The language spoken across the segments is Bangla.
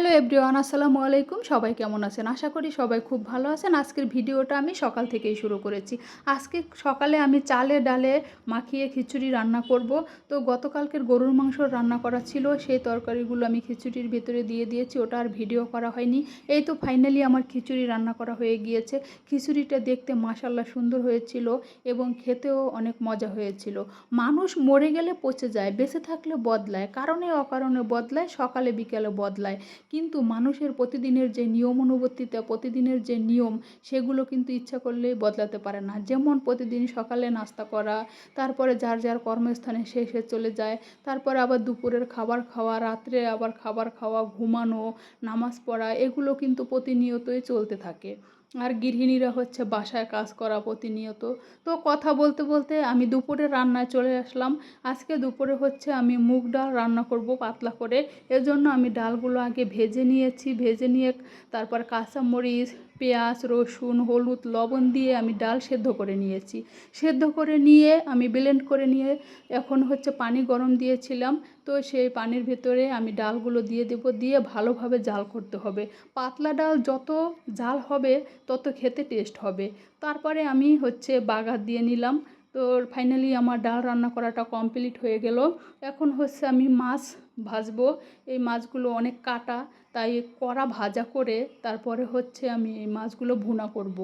হ্যালো এভরিওয়ান, আসসালামু আলাইকুম। সবাই কেমন আছেন? আশা করি সবাই খুব ভালো আছেন। আজকের ভিডিওটা আমি সকাল থেকেই শুরু করেছি। আজকে সকালে আমি চালে ডালে মাখিয়ে খিচুড়ি রান্না করব। তো গতকালকের গরুর মাংস রান্না করা ছিল, সেই তরকারিগুলো আমি খিচুড়ির ভেতরে দিয়ে দিয়েছি। ওটা আর ভিডিও করা হয়নি। এই তো ফাইনালি আমার খিচুড়ি রান্না করা হয়ে গিয়েছে। খিচুড়িটা দেখতে মাসাল্লাহ সুন্দর হয়েছিল এবং খেতেও অনেক মজা হয়েছিল। মানুষ মরে গেলে পচে যায়, বেঁচে থাকলে বদলায়, কারণে অকারণে বদলায়, সকালে বিকেলে বদলায়। কিন্তু মানুষের প্রতিদিনের যে নিয়ম অনুবর্তিতা, প্রতিদিনের যে নিয়ম, সেগুলো কিন্তু ইচ্ছা করলেই বদলাতে পারে না। যেমন প্রতিদিন সকালে নাস্তা করা, তারপরে যার যার কর্মস্থানে সে সে চলে যায়, তারপরে আবার দুপুরের খাবার খাওয়া, রাত্রে আবার খাবার খাওয়া, ঘুমানো, নামাজ পড়া, এগুলো কিন্তু প্রতিনিয়তই চলতে থাকে। আর গৃহিণীরা হচ্ছে বাসায় কাজ করা প্রতিনিয়ত। তো কথা বলতে বলতে আমি দুপুরে রান্নায় চলে আসলাম। আজকে দুপুরে হচ্ছে আমি মুগ ডাল রান্না করব পাতলা করে। এজন্য আমি ডালগুলো আগে ভেজে নিয়েছি, ভেজে নিয়ে তারপর কাঁচামরিচ পেঁয়াজ, রসুন, হলুদ, লবণ দিয়ে আমি ডাল সেদ্ধ করে নিয়েছি। সেদ্ধ করে নিয়ে আমি ব্লেন্ড করে নিয়ে এখন হচ্ছে পানি গরম দিয়েছিলাম। তো সেই পানির ভেতরে আমি ডালগুলো দিয়ে দেব, দিয়ে ভালোভাবে জাল করতে হবে। পাতলা ডাল যত জাল হবে তত খেতে টেস্ট হবে। তারপরে আমি হচ্ছে বাগার দিয়ে নিলাম। তো ফাইনালি আমার ডাল রান্না করাটা কমপ্লিট হয়ে গেল এখন হচ্ছে আমি মাছ ভাজবো এই মাছগুলো অনেক কাটা, তাই কড়া ভাজা করে তারপরে হচ্ছে আমি এই মাছগুলো ভুনা করব।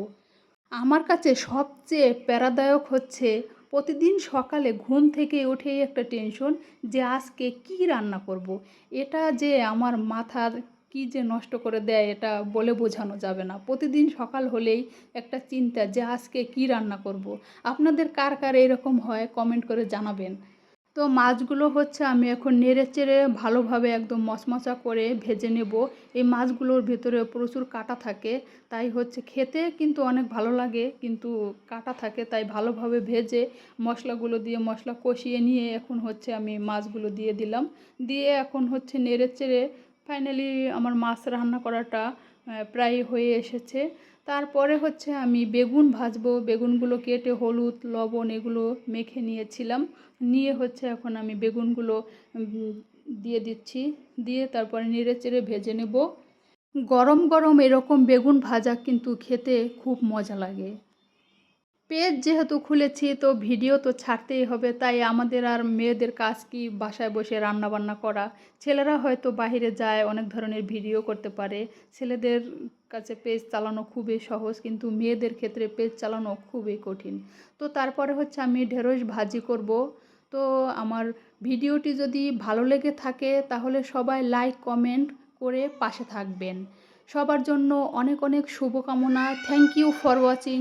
আমার কাছে সবচেয়ে প্যারাদায়ক হচ্ছে প্রতিদিন সকালে ঘুম থেকে উঠেই একটা টেনশন যে আজকে কি রান্না করব। এটা যে আমার মাথার কি যে নষ্ট করে দেয় এটা বলে বোঝানো যাবে না। প্রতিদিন সকাল হলেই একটা চিন্তা যে আজকে কি রান্না করব। আপনাদের কার কার এরকম হয় কমেন্ট করে জানাবেন। তো মাছগুলো হচ্ছে আমি এখন নেড়ে চেড়ে ভালোভাবে একদম মচমচা করে ভেজে নেব। এই মাছগুলোর ভেতরে প্রচুর কাটা থাকে, তাই হচ্ছে খেতে কিন্তু অনেক ভালো লাগে, কিন্তু কাটা থাকে, তাই ভালোভাবে ভেজে মশলাগুলো দিয়ে মশলা কষিয়ে নিয়ে এখন হচ্ছে আমি মাছগুলো দিয়ে দিলাম। দিয়ে এখন হচ্ছে নেড়ে চেড়ে ফাইনালি আমার মাছ রান্না করাটা প্রায় হয়ে এসেছে। তারপরে হচ্ছে আমি বেগুন ভাজবো। বেগুনগুলো কেটে হলুদ, লবণ এগুলো মেখে নিয়েছিলাম। নিয়ে হচ্ছে এখন আমি বেগুনগুলো দিয়ে দিচ্ছি। দিয়ে তারপরে নেড়ে চেড়ে ভেজে নেব। গরম গরম এরকম বেগুন ভাজা কিন্তু খেতে খুব মজা লাগে। পেজ যেহেতু খুলেছি, তো ভিডিও তো ছাড়তেই হবে, তাই আমাদের আর মেয়েদের কাজ কি বাসায় বসে রান্না বান্না করা? ছেলেরা হয়তো বাহিরে যায়, অনেক ধরনের ভিডিও করতে পারে। ছেলেদের কাছে পেজ চালানো খুবই সহজ, কিন্তু মেয়েদের ক্ষেত্রে পেজ চালানো খুবই কঠিন। তো তারপরে হচ্ছে আমি ঢেঁড়স ভাজি করব। তো আমার ভিডিওটি যদি ভালো লেগে থাকে, তাহলে সবাই লাইক, কমেন্ট করে পাশে থাকবেন। সবার জন্য অনেক অনেক শুভকামনা। Thank you for watching.